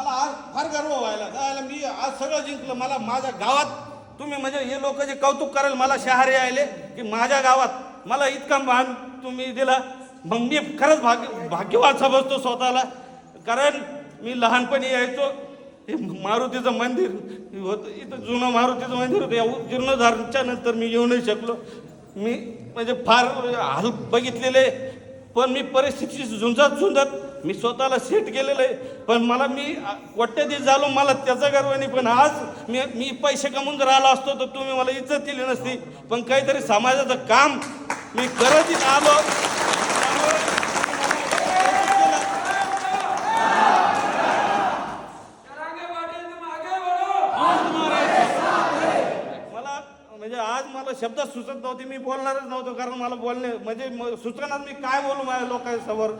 मला आज फार गर्व व्हायला जायला मी आज सगळं जिंकलं. मला माझ्या गावात तुम्ही म्हणजे हे लोक जे कौतुक करेल मला शहारे आले की माझ्या गावात मला इतका मान तुम्ही दिला. मग मी खरंच भाग्य भाग्यवान समजतो स्वतःला. कारण मी लहानपणी यायचो. हे मारुतीचं मंदिर होतं. इथं जुनं मारुतीचं मंदिर होतं. या जीर्णोद्धारच्या नंतर मी येऊ नाही शकलो. मी म्हणजे फार हाल बघितलेले. पण मी परिस्थितीशी झुंजत झुंजत मी स्वतःला सेट केलेलं आहे. पण मला मी कोट्यधीश झालो मला त्याचा गर्व नाही. पण आज मी मी पैसे कमवून जर आलो असतो तर तुम्ही मला इज्जत दिली नसती. पण काहीतरी समाजाचं काम मी करत आलो. मला म्हणजे आज मला शब्द सुचत नव्हते मी बोलणारच नव्हतो कारण मला बोलणे म्हणजे सुचनात मी काय बोलू माझ्या लोकांसमोर?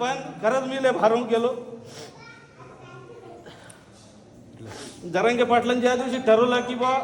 पण खरंच मी लय भारून गेलो. जरांगे पाटलांनी दिवशी ठरवलं की बा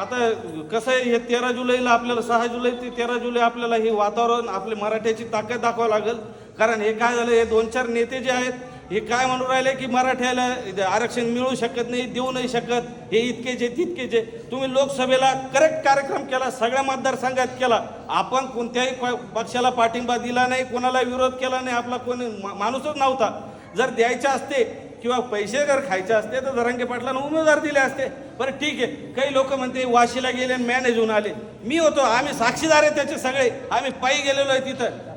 आता कसं आहे हे तेरा जुलैला आपल्याला सहा जुलै ते तेरा जुलै आपल्याला हे वातावरण आपले मराठ्याची ताकद दाखवावं लागेल. कारण हे काय झालं हे दोन चार नेते जे आहेत हे काय म्हणून राहिले की मराठ्याला आरक्षण मिळू शकत नाही देऊ नाही शकत हे इतकेचे तितकेचे तुम्ही लोकसभेला करेक्ट कार्यक्रम केला सगळ्या मतदारसंघात केला. आपण कोणत्याही प- पक्षाला पाठिंबा दिला नाही कोणाला विरोध केला नाही आपला कोणी मा- माणूसच नव्हता. जर द्यायचे असते किंवा पैसे जर खायचे असते तर धरंगे पाटलांना उमेदवार दिले असते. बरं ठीक आहे काही लोक म्हणते वाशीला गेले आणि मॅनेज होऊन आले. मी होतो आम्ही साक्षीदार आहे त्याचे सगळे. आम्ही पायी गेलेलो आहे तिथं.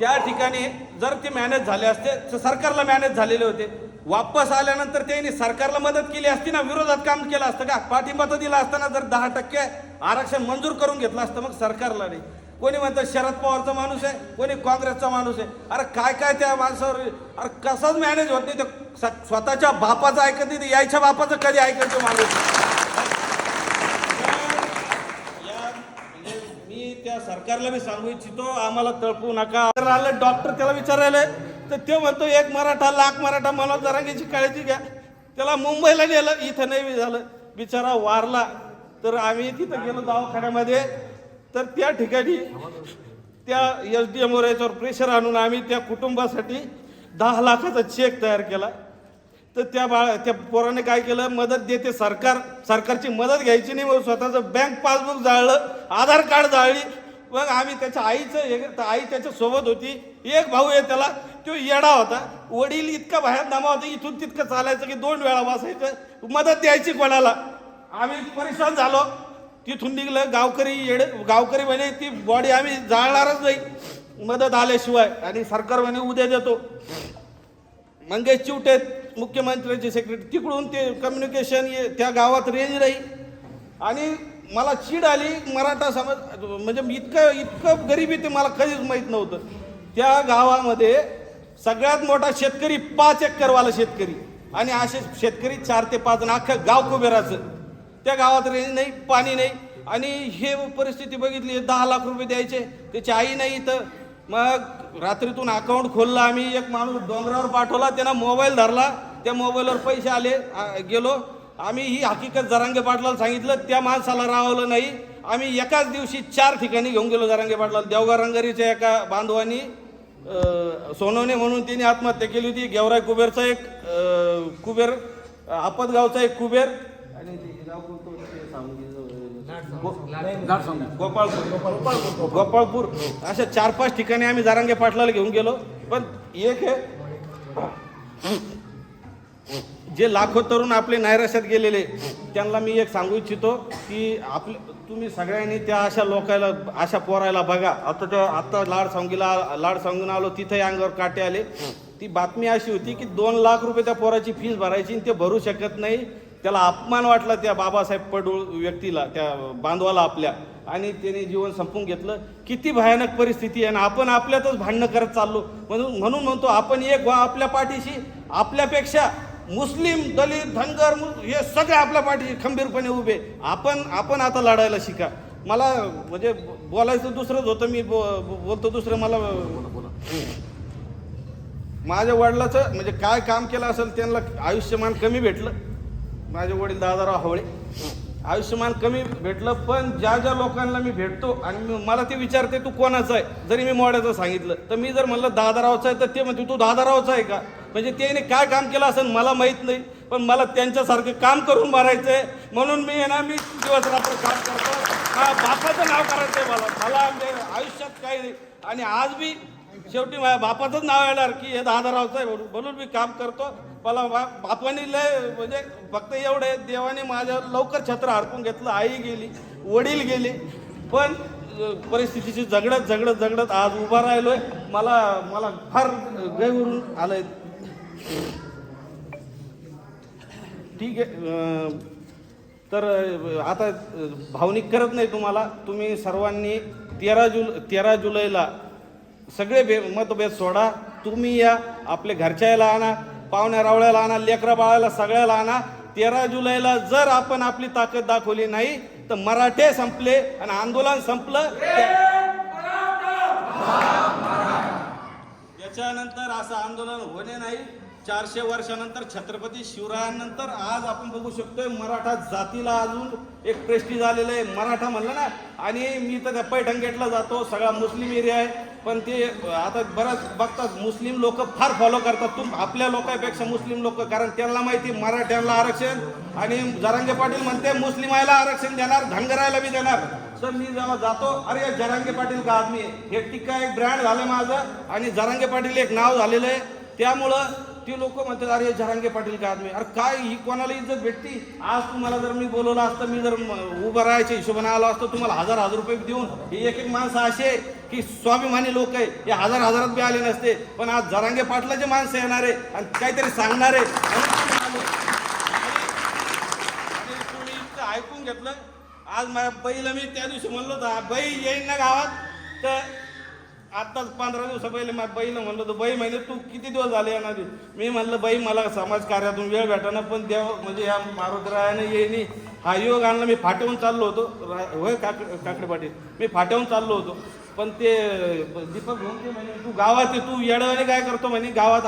त्या ठिकाणी जर ते मॅनेज झाले असते तर सरकारला मॅनेज झालेले होते. वापस आल्यानंतर त्यांनी सरकारला मदत केली असती ना विरोधात काम केलं असतं का? पाठिंबा तर दिला असताना जर दहा टक्के आरक्षण मंजूर करून घेतलं असतं मग सरकारला नाही. कोणी म्हणतं शरद पवारचा माणूस आहे कोणी काँग्रेसचा माणूस आहे. अरे काय काय त्या माणसावर अरे कसाच मॅनेज होत नाही. ते स- स्वतःच्या बापाचं ऐकत नाही ते यायच्या बापाचं कधी ऐकत माणूस या म्हणजे त्या सरकारला मी सांगू इच्छितो आम्हाला तळपू नका. जर आलं डॉक्टर त्याला विचारायला तर ते म्हणतो एक मराठा लाख मराठा मला जरांगीची काळजी घ्या. त्याला मुंबईला नेलं इथं नाही झालं. बिचारा वारला. तर आम्ही तिथं गेलो दवाखान्यामध्ये. तर त्या ठिकाणी त्या एस डी एमवर याच्यावर प्रेशर आणून आम्ही त्या कुटुंबासाठी दहा लाखाचा चेक तयार केला. तर त्या बाळा त्या पोराने काय केलं? मदत देते सरकार. सरकारची मदत घ्यायची नाही मग स्वतःचं बँक पासबुक जाळलं आधार कार्ड जाळली मग आम्ही त्याच्या आईचं हे आई त्याच्या सोबत होती. एक भाऊ आहे त्याला तो येडा होता. वडील इतका बाहेर नामा होता इथून तितकं चालायचं की दोन वेळा बसायचं मदत द्यायची कोणाला. आम्ही परेशान झालो. तिथून निघलं गावकरी येड गावकरी म्हणे ती बॉडी आम्ही जाळणारच नाही. मदत आल्याशिवाय. आणि सरकार म्हणे उद्या देतो. मंगेश चिवटे मुख्यमंत्र्यांचे सेक्रेटरी तिकडून ते कम्युनिकेशन त्या गावात रेंज राही आणि मला चीड आली मराठा समाज म्हणजे इतकं इतकं गरिबी ते मला कधीच माहीत नव्हतं. त्या गावामध्ये सगळ्यात मोठा शेतकरी पाच एकरवाला शेतकरी. आणि असे शेतकरी चार ते पाच अख्खं गाव कुबेराचं. त्या गावात रेंज नाही पाणी नाही. आणि हे परिस्थिती बघितली दहा लाख रुपये द्यायचे. त्याची आई नाही इथं. मग रात्रीतून अकाउंट खोलला आम्ही. एक माणूस डोंगरावर पाठवला त्यांना मोबाईल धरला. त्या मोबाईलवर पैसे आले गेलो. आम्ही ही हकीकत जरांगे पाटलाला सांगितलं त्या माणसाला राहवलं नाही. आम्ही एकाच दिवशी चार ठिकाणी घेऊन गेलो जरांगे पाटलाला. देवगाव रंगारीच्या एका बांधवानी सोनवणे म्हणून तिने आत्महत्या केली होती. गेवराय कुबेरचा एक कुबेर आपतगावचा एक कुबेर. आणि गोपाळपूर. गोपाळपूर. अशा चार पाच ठिकाणी आम्ही जारांगे पाटलाला घेऊन गेलो. पण एक आहे जे लाखो तरुण आपले नैराश्यात गेलेले त्यांना मी एक सांगू इच्छितो की आपले तुम्ही सगळ्यांनी त्या अशा लोकायला अशा पोरायला बघा. आता त्या आता लाड सांगीला लाड सांगून आलो तिथे अंगावर काटे आले. ती बातमी अशी होती की दोन लाख रुपये त्या पोराची फीस भरायची आणि ते भरू शकत नाही. त्याला अपमान वाटला त्या बाबासाहेब पडूळ व्यक्तीला त्या बांधवाला आपल्या. आणि त्याने जीवन संपून घेतलं. किती भयानक परिस्थिती आहे. आणि आपण आपल्यातच भांडणं करत चाललो. म्हणून म्हणून म्हणतो आपण एक व्हा आपल्या पाठीशी. आपल्यापेक्षा मुस्लिम दलित धनगर हे सगळे आपल्या पाठीशी खंबीरपणे उभे. आपण आपण आता लढायला शिका. मला म्हणजे बोलायचं दुसरंच होतं मी बो बोलतो दुसरं मला माझ्या वडिलाचं म्हणजे काय काम केलं असेल त्यांना आयुष्यमान कमी भेटलं. माझे वडील दादाराव हवळे. आयुष्यमान कमी भेटलं पण ज्या ज्या लोकांना मी भेटतो आणि मला ते विचारते तू कोणाचा आहे? जरी मी मोड्याचं सांगितलं तर मी जर म्हणलं दादारावचा आहे तर ते म्हणते तू दादारावचा आहे का? म्हणजे त्याने काय काम केलं असं मला माहीत नाही पण मला त्यांच्यासारखं काम करून मारायचं आहे म्हणून मी आहे ना मी दिवस रात्र काम करतो. हा बापाचं नाव करायचं आहे मला मला म्हणजे आयुष्यात काही नाही. आणि आज मी शेवटी माझ्या बापाचंच नाव येणार की हे दादारावचं आहे म्हणून म्हणून मी काम करतो. मला बा बापाने लय म्हणजे फक्त एवढे देवाने माझ्या लवकर छत्र हरकून घेतलं. आई गेली वडील गेले. पण परिस्थितीशी झगडत झगडत झगडत आज उभा राहिलोय. मला मला फार गैवरून आलंय. ठीक आहे तर आता भावनिक करत नाही तुम्हाला. तुम्ही सर्वांनी तेरा जुल तेरा जुलैला सगळे भे मतभेद सोडा. तुम्ही या आपल्या घरच्याला आणा पाहुण्या रावळ्याला आणा लेकरा बाळाला सगळ्याला आणा. तेरा जुलैला जर आपण आपली ताकद दाखवली नाही तर मराठे संपले आणि आंदोलन संपलं. त्याच्यानंतर असं आंदोलन होणे नाही. चारशे वर्षानंतर छत्रपती शिवरायांनंतर आज आपण बघू शकतोय मराठा जातीला अजून एक प्रेस्टीज आलेलं आहे. मराठा म्हणलं ना आणि मी तर त्या जातो सगळा मुस्लिम एरिया आहे. पण ते आता बरंच बघतात मुस्लिम लोक फार फॉलो करतात. तुम आपल्या लोकांपेक्षा मुस्लिम लोक कारण त्यांना माहिती मराठ्यांना आरक्षण आणि जरांगे पाटील म्हणते मुस्लिमायला आरक्षण देणार धनगरायला बी देणार. सर मी जेव्हा जातो अरे जरांगे पाटील का आदमी हे टिक्का एक ब्रँड झालं माझं आणि जरांगे पाटील एक नाव झालेलं आहे. त्यामुळं ती लोक म्हणतात अरे जरांगे पाटील का आदमी? अरे काय ही कोणाला इज्जत भेटती? आज तुम्हाला जर मी बोलवलं असतं मी जर उभं राहायच्या हिशोबाने आलो असतो तुम्हाला हजार हजार रुपये देऊन. हे एक एक माणसं असे आहे की स्वाभिमानी लोक आहे. हे हजार हजारात बी आले नसते. पण आज जरांगे पाटलाचे माणसं येणार आहे आणि काहीतरी सांगणार. आहे ऐकून घेतलं. आज माझ्या बाईला मी त्या दिवशी म्हणलो होता बाई येईन ना गावात? तर आत्ताच पंधरा दिवसा पहिले माझ्या बाईला म्हणलं होतं बाई म्हणजे तू किती दिवस झाले येणार मी म्हणलं बाई मला समाज कार्यातून वेळ भेटाना पण देव म्हणजे या मारुतरायाने येईनी. हा योग आणला मी फाट्याहून चाललो होतो. रा- होय काक काकडे पाटील? मी फाट्याहून चाललो होतो. पण ते दीपक भोंगे म्हणे तू गावात ये तू येडवाने काय करतो म्हणे? गावात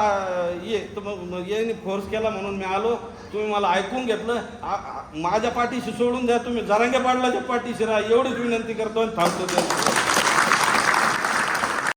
ये. तर मग मग फोर्स केला म्हणून मी आलो. तुम्ही मला ऐकून घेतलं. आ- माझ्या पाठीशी सोडून द्या तुम्ही जरांगे पाटलाच्या पाठीशी राहा एवढीच विनंती करतो आणि थांबतो. त्या